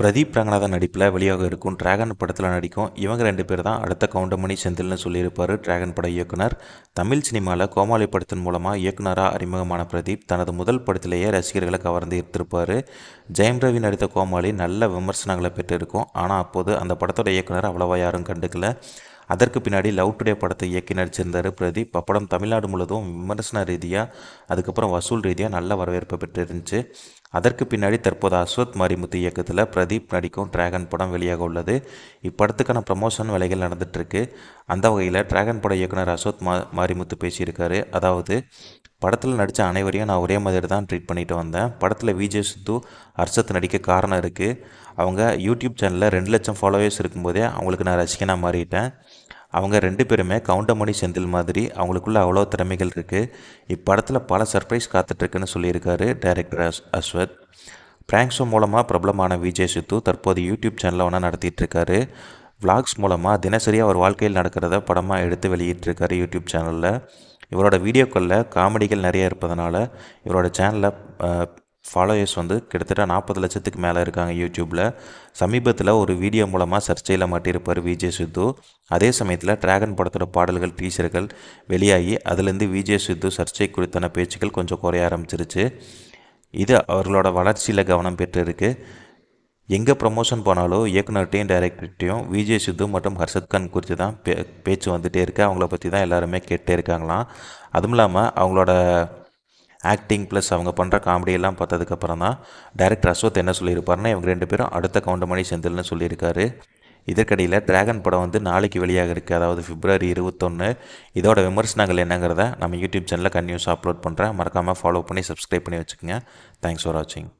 பிரதீப் ரங்கநாதன் நடிப்பில் வெளியாக இருக்கும் டிராகன் படத்தில் நடிக்கும் இவங்க ரெண்டு பேர் தான் அடுத்த கவுண்டமணி செந்தில்னு சொல்லியிருப்பார் டிராகன் பட இயக்குனர். தமிழ் சினிமாவில் கோமாளி படத்தின் மூலமாக இயக்குனராக அறிமுகமான பிரதீப் தனது முதல் படத்திலேயே ரசிகர்களை கவர்ந்து ஈர்த்திருப்பார். ஜெயம் ரவி நடித்த கோமாளி நல்ல விமர்சனங்களை பெற்றிருக்கும். ஆனால் அப்போது அந்த படத்தோட இயக்குனர் அவ்வளவா யாரும் கண்டுக்கல. அதற்கு பின்னாடி லவ் டுடே படத்தை இயக்கி நடிச்சிருந்தார் பிரதீப். அப்படம் தமிழ்நாடு முழுவதும் விமர்சன ரீதியாக அதுக்கப்புறம் வசூல் ரீதியாக நல்ல வரவேற்பு பெற்றிருந்துச்சு. அதற்கு பின்னாடி தற்போது அஸ்வத் மாரிமுத்து இயக்கத்தில் பிரதீப் நடிக்கும் டிராகன் படம் வெளியாக உள்ளது. இப்படத்துக்கான ப்ரமோஷன் வேலைகள் நடந்துகிட்ருக்கு அந்த வகையில் டிராகன் பட இயக்குனர் அஸ்வத் மா மாரிமுத்து பேசியிருக்காரு. அதாவது படத்தில் நடித்த அனைவரையும் நான் ஒரே மாதிரி தான் ட்ரீட் பண்ணிட்டு வந்தேன். படத்தில் விஜய் சித்து அர்ஷத் நடிக்க காரணம் இருக்குது அவங்க யூடியூப் சேனலில் ரெண்டு லட்சம் ஃபாலோவர்ஸ் இருக்கும்போதே அவங்களுக்கு நான் ரசிகனாக மாறிட்டேன். அவங்க ரெண்டு பேருமே கவுண்டமணி செந்தில் மாதிரி அவங்களுக்குள்ள அவ்வளோ திறமைகள் இருக்குது இப்படத்தில் பல சர்ப்ரைஸ் காத்துட்ருக்குன்னு சொல்லியிருக்காரு டைரக்டர் அஸ் அஸ்வத். ப்ராங்க் ஷோ மூலமாக பிரபலமான விஜய் சித்து தற்போது யூடியூப் சேனலில் ஒன்றா நடத்திட்டுருக்காரு விளாக்ஸ் மூலமாக தினசரி அவர் வாழ்க்கையில் நடக்கிறத படமாக எடுத்து வெளியிட்டிருக்காரு யூடியூப் சேனலில் இவரோட வீடியோக்களில் காமெடிகள் நிறைய இருப்பதனால இவரோட சேனலில் ஃபாலோயர்ஸ் வந்து கிட்டத்தட்ட நாற்பது லட்சத்துக்கு மேலே இருக்காங்க யூடியூப்பில் சமீபத்தில் ஒரு வீடியோ மூலமாக சர்ச்சையில் மாட்டியிருப்பார் விஜய் சித்து. அதே சமயத்தில் டிராகன் படத்தோட பாடல்கள் டீச்சர்கள் வெளியாகி அதுலேருந்து விஜய் சித்து சர்ச்சை குறித்தான பேச்சுக்கள் கொஞ்சம் குறைய ஆரம்பிச்சிருச்சு. இது அவர்களோட வளர்ச்சியில் கவனம் பெற்றிருக்கு. எங்கே ப்ரமோஷன் போனாலும் இயக்குனர்கிட்டையும் டைரக்டர்கிட்டையும் விஜய் சித்து மற்றும் ஹர்ஷத் கான் குறித்து தான் பே பேச்சு வந்துகிட்டே இருக்குது அவங்கள பற்றி தான் எல்லாருமே கேட்டே இருக்காங்களாம். அதுவும் இல்லாமல் அவங்களோட ஆக்டிங் ப்ளஸ் அவங்க பண்ணுற காமெடியெல்லாம் பார்த்ததுக்கப்புறம் தான் டேரக்டர் அஸ்வத் என்ன சொல்லியிருப்பாருன்னா இவங்க ரெண்டு பேரும் அடுத்த கவுண்டமணி செந்தில்னு சொல்லியிருக்காரு. இதற்கடையில் டிராகன் படம் வந்து நாளைக்கு வெளியாக இருக்குது அதாவது பிப்ரவரி இருபத்தொன்று இதோட விமர்சனங்கள் என்னங்கிறத நம்ம யூடியூப் சேனலில் கன்யூஸ் அப்லோட் பண்ணுறேன் மறக்காமல் ஃபாலோ பண்ணி சப்ஸ்கிரைப் பண்ணி வச்சுக்கோங்க. தேங்க்ஸ் ஃபார் வாட்சிங்